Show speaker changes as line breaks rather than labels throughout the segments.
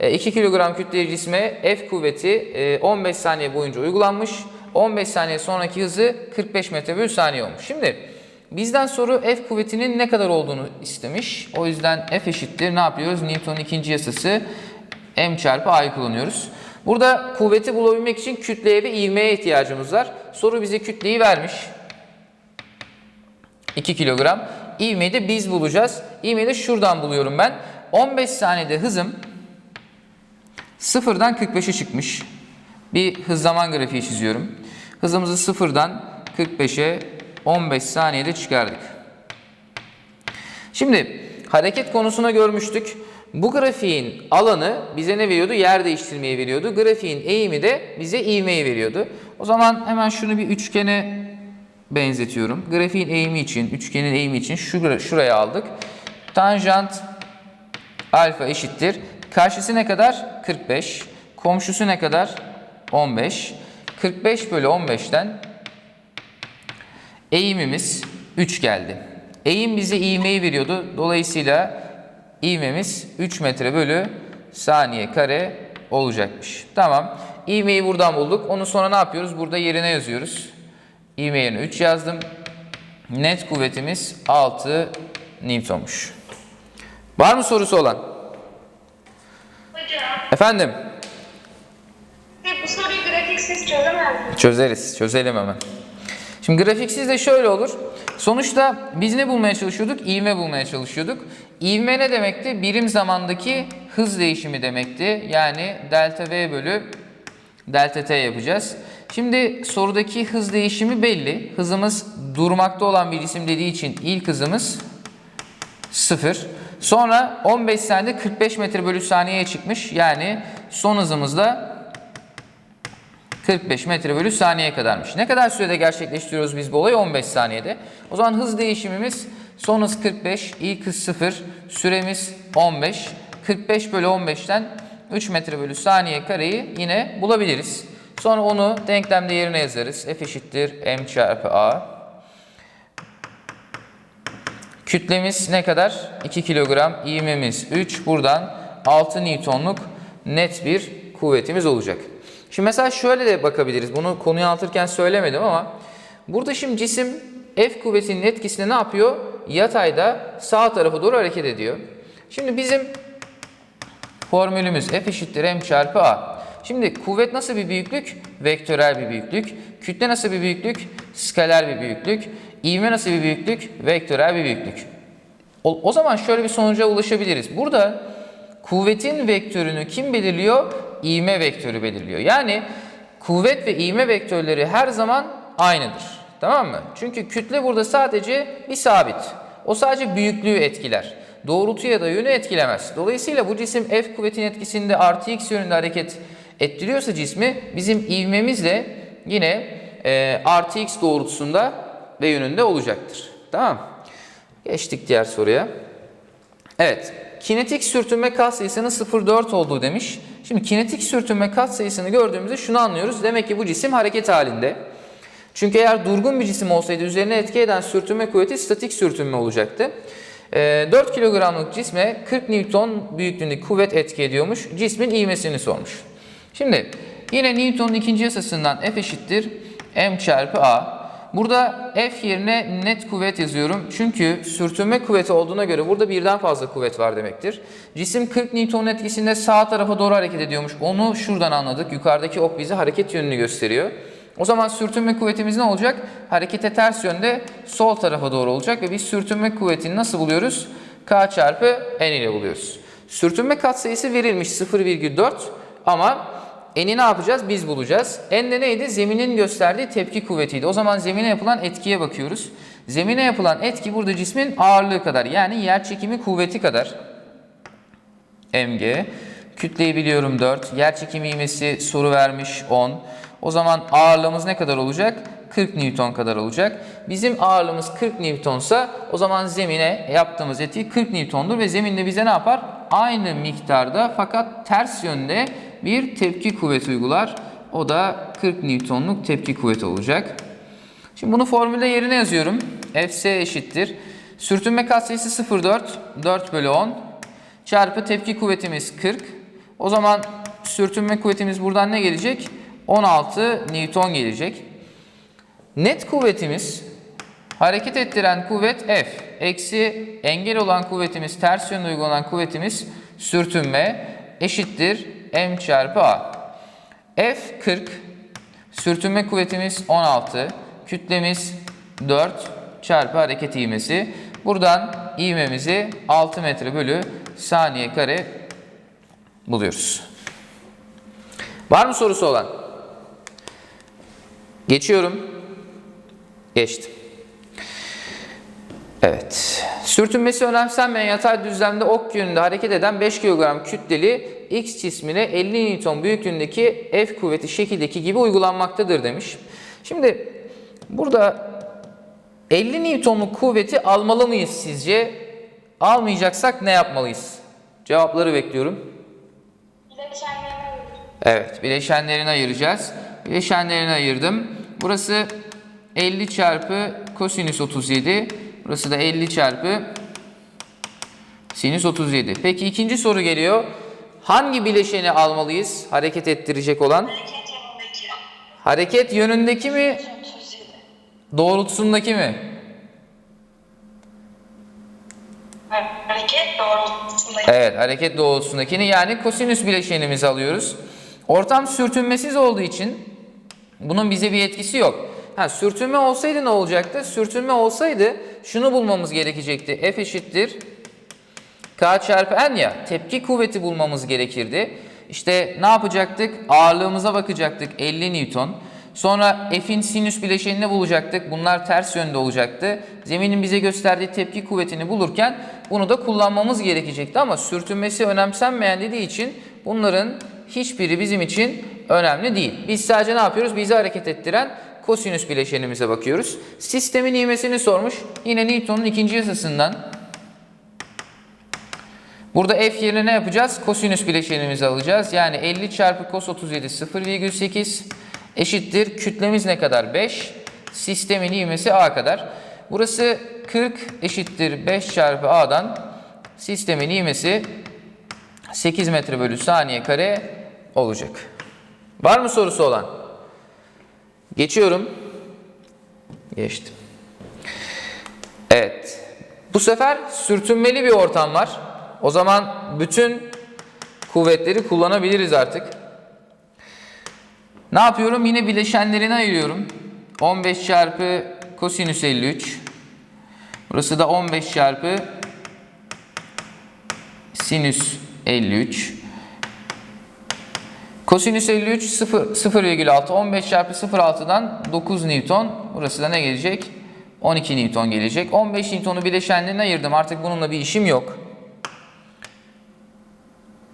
E, 2 kilogram kütleli cisme F kuvveti e, 15 saniye boyunca uygulanmış. 15 saniye sonraki hızı 45 metre bölü saniye olmuş. Şimdi bizden soru F kuvvetinin ne kadar olduğunu istemiş. O yüzden F eşittir ne yapıyoruz? Newton'un ikinci yasası m çarpı a'yı kullanıyoruz. Burada kuvveti bulabilmek için kütleye ve ivmeye ihtiyacımız var. Soru bize kütleyi vermiş. 2 kilogram. İvmeyi de biz bulacağız. İvmeyi de şuradan buluyorum ben. 15 saniyede hızım sıfırdan 45'e çıkmış. Bir hız zaman grafiği çiziyorum. Hızımızı sıfırdan 45'e 15 saniyede çıkardık. Şimdi hareket konusuna görmüştük. Bu grafiğin alanı bize ne veriyordu? Yer değiştirmeyi veriyordu. Grafiğin eğimi de bize ivmeyi veriyordu. O zaman hemen şunu bir üçgene benzetiyorum. Grafiğin eğimi için, üçgenin eğimi için şura- şuraya aldık. Tanjant alfa eşittir. Karşısı ne kadar? 45. Komşusu ne kadar? 15. 45 bölü 15'ten eğimimiz 3 geldi. Eğim bize ivmeyi veriyordu. Dolayısıyla ivmemiz 3 metre bölü saniye kare olacakmış. Tamam. İvmeyi buradan bulduk. Onu sonra ne yapıyoruz? Burada yerine yazıyoruz. İvme yerine 3 yazdım. Net kuvvetimiz 6 Newton'muş. Var mı sorusu olan? Efendim?
bu soruyu grafiksiz çözemez misiniz?
Çözeriz. Çözelim hemen. Şimdi grafiksiz de şöyle olur. Sonuçta biz ne bulmaya çalışıyorduk? İvme bulmaya çalışıyorduk. İvme ne demekti? Birim zamandaki hız değişimi demekti. Yani delta V bölü delta T yapacağız. Şimdi sorudaki hız değişimi belli. Hızımız durmakta olan bir cisim dediği için ilk hızımız 0. Sonra 15 saniyede 45 metre bölü saniyeye çıkmış. Yani son hızımız da 45 metre bölü saniye kadarmış. Ne kadar sürede gerçekleştiriyoruz biz bu olayı? 15 saniyede. O zaman hız değişimimiz son hız 45, ilk hız 0, süremiz 15. 45 bölü 15'ten 3 metre bölü saniye kareyi yine bulabiliriz. Sonra onu denklemde yerine yazarız. F eşittir m çarpı a. Kütlemiz ne kadar? 2 kilogram. İğmemiz 3. Buradan 6 Newton'luk net bir kuvvetimiz olacak. Şimdi mesela şöyle de bakabiliriz. Bunu konuyu anlatırken söylemedim ama burada şimdi cisim F kuvvetinin etkisinde ne yapıyor? Yatayda sağ tarafa doğru hareket ediyor. Şimdi bizim formülümüz F eşittir m çarpı a. Şimdi kuvvet nasıl bir büyüklük? Vektörel bir büyüklük. Kütle nasıl bir büyüklük? Skaler bir büyüklük. İvme nasıl bir büyüklük? Vektörel bir büyüklük. O, o zaman şöyle bir sonuca ulaşabiliriz. Burada kuvvetin vektörünü kim belirliyor? İvme vektörü belirliyor. Yani kuvvet ve ivme vektörleri her zaman aynıdır. Tamam mı? Çünkü kütle burada sadece bir sabit. O sadece büyüklüğü etkiler. Doğrultu ya da yönü etkilemez. Dolayısıyla bu cisim F kuvvetin etkisinde artı x yönünde hareket ettiriyorsa cismi bizim ivmemiz de yine e, artı x doğrultusunda ve yönünde olacaktır. Tamam Geçtik diğer soruya. Evet. Kinetik sürtünme katsayısının 0,4 olduğu demiş. Şimdi kinetik sürtünme katsayısını gördüğümüzde şunu anlıyoruz. Demek ki bu cisim hareket halinde. Çünkü eğer durgun bir cisim olsaydı üzerine etki eden sürtünme kuvveti statik sürtünme olacaktı. Ee, 4 kilogramlık cisme 40 Newton büyüklüğünde kuvvet etki ediyormuş. Cismin ivmesini sormuş. Şimdi yine Newton'un ikinci yasasından F eşittir m çarpı a. Burada F yerine net kuvvet yazıyorum. Çünkü sürtünme kuvveti olduğuna göre burada birden fazla kuvvet var demektir. Cisim 40 Newton etkisinde sağ tarafa doğru hareket ediyormuş. Onu şuradan anladık. Yukarıdaki ok bize hareket yönünü gösteriyor. O zaman sürtünme kuvvetimiz ne olacak? Harekete ters yönde sol tarafa doğru olacak ve biz sürtünme kuvvetini nasıl buluyoruz? K çarpı N ile buluyoruz. Sürtünme katsayısı verilmiş 0,4 ama N'i ne yapacağız? Biz bulacağız. N de neydi? Zeminin gösterdiği tepki kuvvetiydi. O zaman zemine yapılan etkiye bakıyoruz. Zemine yapılan etki burada cismin ağırlığı kadar yani yer çekimi kuvveti kadar. mg. Kütleyi biliyorum 4. Yer çekimi ivmesi soru vermiş 10. O zaman ağırlığımız ne kadar olacak? 40 Newton kadar olacak. Bizim ağırlığımız 40 Newtonsa o zaman zemine yaptığımız etki 40 Newton'dur ve zeminde bize ne yapar? Aynı miktarda fakat ters yönde bir tepki kuvveti uygular. O da 40 Newton'luk tepki kuvveti olacak. Şimdi bunu formülde yerine yazıyorum. Fs eşittir. Sürtünme katsayısı 0,4. 4 bölü 10. Çarpı tepki kuvvetimiz 40. O zaman sürtünme kuvvetimiz buradan ne gelecek? 16 Newton gelecek. Net kuvvetimiz hareket ettiren kuvvet F. Eksi engel olan kuvvetimiz, ters yönde uygulanan kuvvetimiz sürtünme eşittir M çarpı A. F 40, sürtünme kuvvetimiz 16, kütlemiz 4 çarpı hareket ivmesi. Buradan ivmemizi 6 metre bölü saniye kare buluyoruz. Var mı sorusu olan? Geçiyorum. Geçtim. Evet. Sürtünmesi önemsenmeyen yatay düzlemde ok yönünde hareket eden 5 kilogram kütleli X cismine 50 Newton büyüklüğündeki F kuvveti şekildeki gibi uygulanmaktadır demiş. Şimdi burada 50 Newton'luk kuvveti almalı mıyız sizce? Almayacaksak ne yapmalıyız? Cevapları bekliyorum.
Bileşenlerine ayırır.
Evet, bileşenlerini ayıracağız. Bileşenlerini ayırdım. Burası 50 çarpı kosinüs 37. Burası da 50 çarpı sinüs 37. Peki ikinci soru geliyor. Hangi bileşeni almalıyız hareket ettirecek olan?
Hareket
yönündeki mi,
37.
doğrultusundaki mi?
Hareket doğrultusundaki.
Evet, hareket doğrultusundakini yani kosinüs bileşenimizi alıyoruz. Ortam sürtünmesiz olduğu için bunun bize bir etkisi yok. Ha, sürtünme olsaydı ne olacaktı? Sürtünme olsaydı şunu bulmamız gerekecekti. F eşittir K çarpı N ya tepki kuvveti bulmamız gerekirdi. İşte ne yapacaktık? Ağırlığımıza bakacaktık 50 Newton. Sonra F'in sinüs bileşenini bulacaktık. Bunlar ters yönde olacaktı. Zeminin bize gösterdiği tepki kuvvetini bulurken bunu da kullanmamız gerekecekti ama sürtünmesi önemsenmeyen dediği için bunların hiçbiri bizim için önemli değil. Biz sadece ne yapıyoruz? Bizi hareket ettiren kosinüs bileşenimize bakıyoruz. Sistemin ivmesini sormuş. Yine Newton'un ikinci yasasından Burada f yerine ne yapacağız? Kosinüs bileşenimizi alacağız. Yani 50 çarpı cos 37 0,8 eşittir. Kütlemiz ne kadar? 5. Sistemin ivmesi a kadar. Burası 40 eşittir 5 çarpı a'dan sistemin ivmesi 8 metre bölü saniye kare olacak. Var mı sorusu olan? Geçiyorum. Geçtim. Evet. Bu sefer sürtünmeli bir ortam var. O zaman bütün kuvvetleri kullanabiliriz artık. Ne yapıyorum? Yine bileşenlerini ayırıyorum. 15 çarpı kosinüs 53. Burası da 15 çarpı sinüs 53. Kosinüs 53 0 0,6 15 çarpı 0,6'dan 9 Newton. Burası da ne gelecek? 12 Newton gelecek. 15 Newton'u bileşenlerine ayırdım. Artık bununla bir işim yok.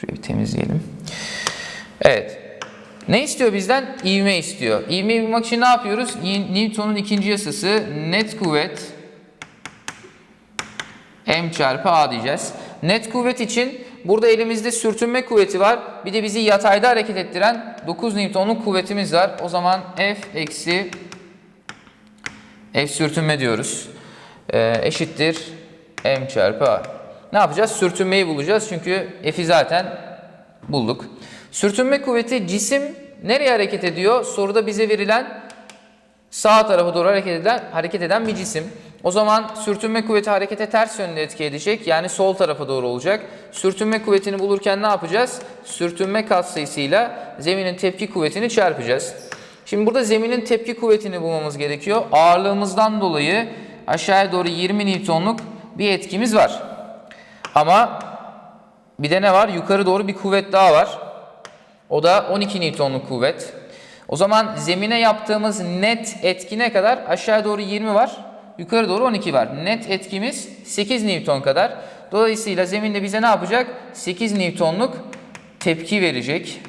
Şurayı bir temizleyelim. Evet. Ne istiyor bizden? İvme istiyor. İvmeyi bulmak için ne yapıyoruz? Newton'un ikinci yasası net kuvvet M çarpı A diyeceğiz. Net kuvvet için burada elimizde sürtünme kuvveti var. Bir de bizi yatayda hareket ettiren 9 Newton'luk kuvvetimiz var. O zaman F eksi F sürtünme diyoruz. Ee, eşittir M çarpı A. Ne yapacağız? Sürtünmeyi bulacağız. Çünkü F'i zaten bulduk. Sürtünme kuvveti cisim nereye hareket ediyor? Soruda bize verilen sağ tarafa doğru hareket eden, hareket eden bir cisim. O zaman sürtünme kuvveti harekete ters yönde etki edecek. Yani sol tarafa doğru olacak. Sürtünme kuvvetini bulurken ne yapacağız? Sürtünme katsayısıyla zeminin tepki kuvvetini çarpacağız. Şimdi burada zeminin tepki kuvvetini bulmamız gerekiyor. Ağırlığımızdan dolayı aşağıya doğru 20 Newton'luk bir etkimiz var. Ama bir de ne var? Yukarı doğru bir kuvvet daha var. O da 12 Newton'luk kuvvet. O zaman zemine yaptığımız net etki ne kadar? Aşağı doğru 20 var. Yukarı doğru 12 var. Net etkimiz 8 Newton kadar. Dolayısıyla zeminde bize ne yapacak? 8 Newton'luk tepki verecek.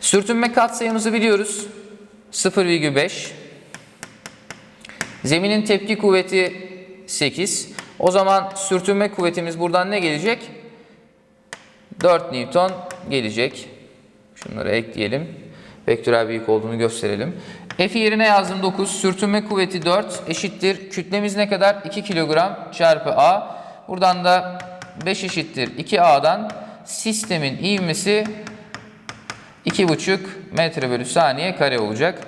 Sürtünme katsayımızı biliyoruz. 0,5. Zeminin tepki kuvveti 8. O zaman sürtünme kuvvetimiz buradan ne gelecek? 4 Newton gelecek. Şunları ekleyelim. Vektörel büyük olduğunu gösterelim. F yerine yazdım 9. Sürtünme kuvveti 4 eşittir. Kütlemiz ne kadar? 2 kilogram çarpı A. Buradan da 5 eşittir 2A'dan sistemin ivmesi 2,5 metre bölü saniye kare olacak.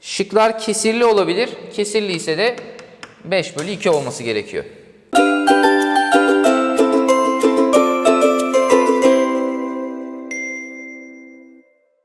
Şıklar kesirli olabilir. Kesirli ise de 5 bölü 2 olması gerekiyor. Thank you